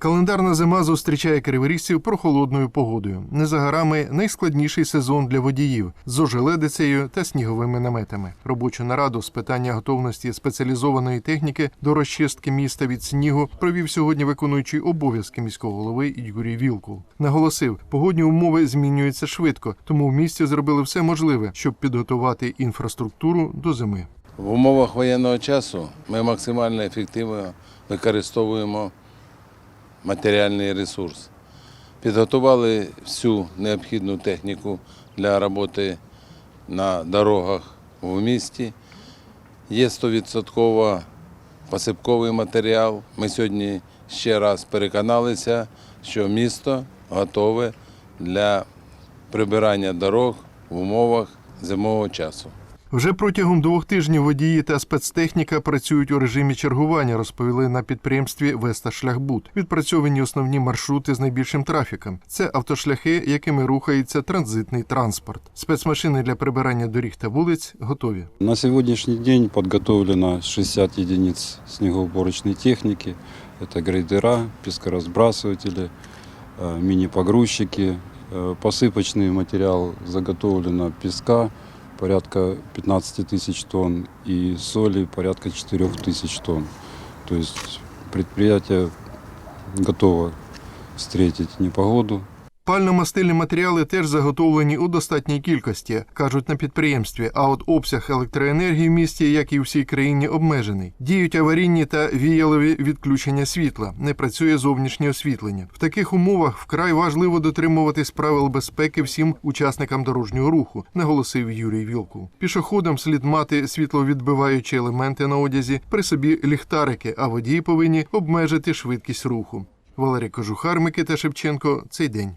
Календарна зима зустрічає криворіжців прохолодною погодою. Не за горами найскладніший сезон для водіїв з ожеледицею та сніговими наметами. Робочу нараду з питання готовності спеціалізованої техніки до розчистки міста від снігу провів сьогодні виконуючий обов'язки міського голови Юрій Вілкул. Наголосив, погодні умови змінюються швидко, тому в місті зробили все можливе, щоб підготувати інфраструктуру до зими. В умовах воєнного часу ми максимально ефективно використовуємо матеріальний ресурс. Підготували всю необхідну техніку для роботи на дорогах в місті. Є 100% посипковий матеріал. Ми сьогодні ще раз переконалися, що місто готове для прибирання дорог в умовах зимового часу. Вже протягом двох тижнів водії та спецтехніка працюють у режимі чергування, розповіли на підприємстві Веста Шляхбуд. Відпрацьовані основні маршрути з найбільшим трафіком. Це автошляхи, якими рухається транзитний транспорт. Спецмашини для прибирання доріг та вулиць готові. На сегодняшний день подготовлено 60 единиц снегоуборочной техники. Это грейдера, пескоразбрасыватели, э, мини-погрузчики. Э, Посыпочный материал заготовлено песка Порядка 15 тысяч тонн и соли порядка 4 тысяч тонн. То есть предприятие готово встретить непогоду. Пально-мастильні матеріали теж заготовлені у достатній кількості, кажуть на підприємстві. А от обсяг електроенергії в місті, як і у всій країні, обмежений. Діють аварійні та віялові відключення світла. Не працює зовнішнє освітлення. В таких умовах вкрай важливо дотримуватись правил безпеки всім учасникам дорожнього руху, наголосив Юрій Вілкул. Пішоходам слід мати світловідбиваючі елементи на одязі, при собі ліхтарики, а водії повинні обмежити швидкість руху. Валерій Кожухар, Микита Шевченко. Цей день.